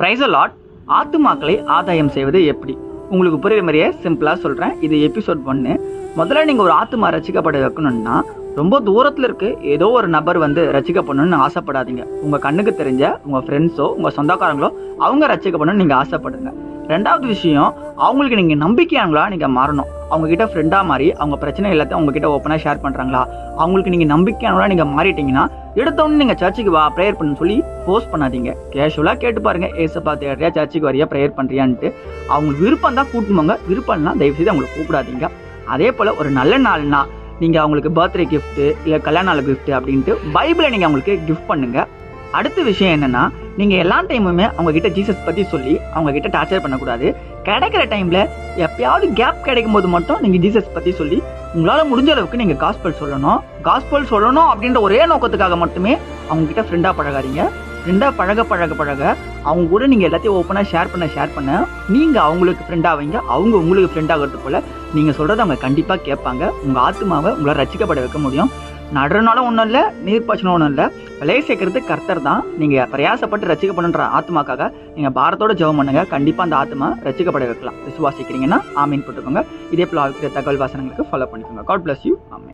Price lot ஆத்துமாக்களை ஆதாயம் செய்வது எப்படி? உங்களுக்கு புரியுற மாதிரியே சிம்பிளாக சொல்கிறேன் இது எபிசோட் ஒன்று முதல்ல நீங்கள் ஒரு ஆத்துமா ரசிக்கப்பட வைக்கணும்னா ரொம்ப தூரத்தில் இருக்கு. ஏதோ ஒரு நபர் வந்து ரசிக்கப்படணும்னு ஆசைப்படாதீங்க. உங்கள் கண்ணுக்கு தெரிஞ்ச உங்கள் ஃப்ரெண்ட்ஸோ உங்கள் சொந்தக்காரங்களோ அவங்க ரசிக்கப்படணும்னு நீங்கள் ஆசைப்படுங்க. ரெண்டாவது விஷயம் அவங்களுக்கு நீங்கள் நம்பிக்கையானங்களா நீங்கள் மாறணும். அவங்கக்கிட்ட ஃப்ரெண்டாக மாறி அவங்க பிரச்சனை எல்லாத்தையும் உங்ககிட்ட ஓப்பனாக ஷேர் பண்ணுறாங்களா அவங்களுக்கு நீங்கள் நம்பிக்கையானவங்களா நீங்கள் மாறிட்டீங்கன்னா எடுத்தவொடனே நீங்கள் சர்ச்சுக்கு வா ப்ரேயர் பண்ணு சொல்லி போஸ்ட் பண்ணாதீங்க. கேஷுவலாக கேட்டு பாருங்க. ஏசப்பா தேடுறியா சர்ச்சுக்கு வரியா ப்ரேயர் பண்ணுறியான்ட்டு அவங்களுக்கு விருப்பம் தான் கூட்டுவாங்க விருப்பம்னா தயவு செய்து அவங்களை கூப்பிடாதீங்க. அதே போல் ஒரு நல்ல நாள்னா நீங்கள் அவங்களுக்கு பர்த்டே கிஃப்ட்டு இல்லை கல்யாண நாள் கிஃப்ட்டு அப்படின்ட்டு பைபிளை நீங்கள் அவங்களுக்கு கிஃப்ட் பண்ணுங்க. அடுத்த விஷயம் என்னன்னா நீங்கள் எல்லா டைமுமே அவங்க கிட்ட ஜீசஸ் பற்றி சொல்லி அவங்க கிட்ட டார்ச்சர் பண்ணக்கூடாது. கிடைக்கிற டைமில் எப்பயாவது கேப் கிடைக்கும் போது மட்டும் நீங்கள் ஜீசஸ் பற்றி சொல்லி உங்களால் முடிஞ்ச அளவுக்கு நீங்கள் காஸ்பல் சொல்லணும். காஸ்பல் சொல்லணும் அப்படின்ற ஒரே நோக்கத்துக்காக மட்டுமே அவங்கக்கிட்ட ஃப்ரெண்டாக பழகாதீங்க. ஃப்ரெண்டாக பழக பழக பழக அவங்க கூட நீங்கள் எல்லாத்தையும் ஓப்பனாக ஷேர் பண்ண ஷேர் பண்ண நீங்கள் அவங்களுக்கு ஃப்ரெண்டாக வைங்க. அவங்க உங்களுக்கு ஃப்ரெண்ட் ஆகிறது போல் நீங்கள் சொல்கிறத அவங்க கண்டிப்பாக கேட்பாங்க. உங்கள் ஆத்மாவை உங்களால் ரசிக்கப்பட வைக்க முடியும். நடுறனால ஒன்றும் இல்லை நீர்ப்பாய்ச்சலும் ஒன்றும் இல்லை. விலை சேர்க்கறது கர்த்தர் தான். நீங்கள் பிரயாசப்பட்டு ரசிக்கப்படுன்ற ஆத்மாக்காக நீங்கள் பாரத்தோட ஜெபம் பண்ணுங்க. கண்டிப்பாக அந்த ஆத்மா ரசிக்கப்பட வைக்கலாம் விசுவாசிக்கிறீங்கன்னா ஆமீன் போட்டுக்கோங்க. இதே போல் தகவல் வாசனங்களுக்கு ஃபாலோ பண்ணிக்கோங்க. காட் பிளஸ் யூ ஆமீன்